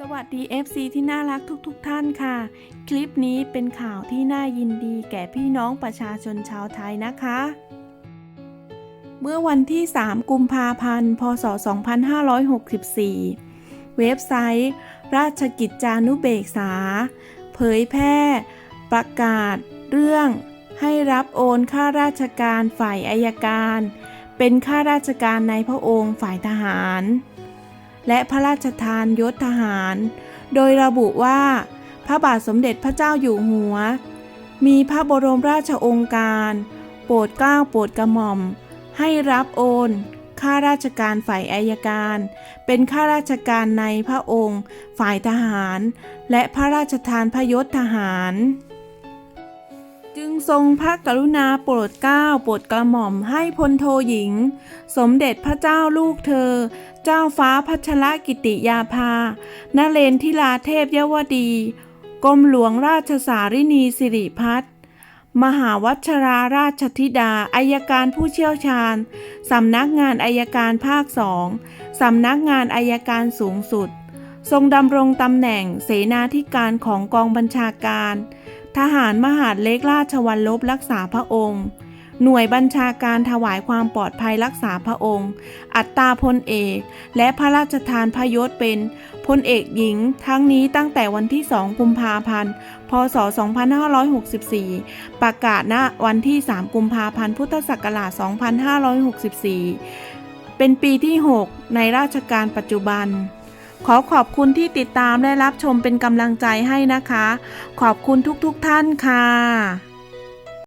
สวัสดี FC ที่น่ารักทุกๆทท่านค่ะ คลิปนี้เป็นข่าวที่น่ายินดีแก่พี่น้องประชาชนชาวไทยนะคะ เมื่อวันที่ 3 กุมภาพันธ์ พศ 2564 เว็บไซต์ ราชกิจจานุเบกษา เผยแพร่ ประกาศ เรื่อง ให้รับโอนข้าราชการฝ่ายอายการ เป็นข้าราชการในพระองค์ฝ่ายทหาร และพระราชทานยศทหาร โดยระบุว่า พระบาทสมเด็จพระเจ้าอยู่หัว มีพระบรมราชองค์การ โปรดเกล้าโปรดกระหม่อม ให้รับโอนข้าราชการฝ่ายอายการ เป็นข้าราชการในพระองค์ ฝ่ายทหาร และพระราชทานพระยศทหาร จึงทรงพระกรุณาโปรดเกล้าโปรดกระหม่อมให้พลโทหญิง สมเด็จพระเจ้าลูกเธอ เจ้าฟ้าพัชรกิติยาภานเรนทิลาเทพยวดีกรมหลวงราชสารินีสิริพัฒน์มหาวัชราราชธิดาอายการผู้เชี่ยวชาญ สำนักงานอายการภาคสองสำนักงานอายการสูงสุด ทรงดำรงตำแหน่งเสนาธิการของกองบัญชาการ ทหารมหาดเล็กราชวัลลบรักษาพระองค์ หน่วยบัญชาการถวายความปลอดภัยรักษาพระองค์ อัตราพลเอก และพระราชทานพระยศเป็นพลเอกหญิง ทั้งนี้ตั้งแต่วันที่ 2 กุมภาพันธ์ พศ 2564 ประกาศณวันที่ 3 กุมภาพันธ์ พุทธศักราช 2564 เป็นปีที่ 6 ในราชการปัจจุบัน ขอขอบคุณที่ติดตามและรับชมเป็นกำลังใจให้นะคะ ขอบคุณทุกๆทท่านค่ะ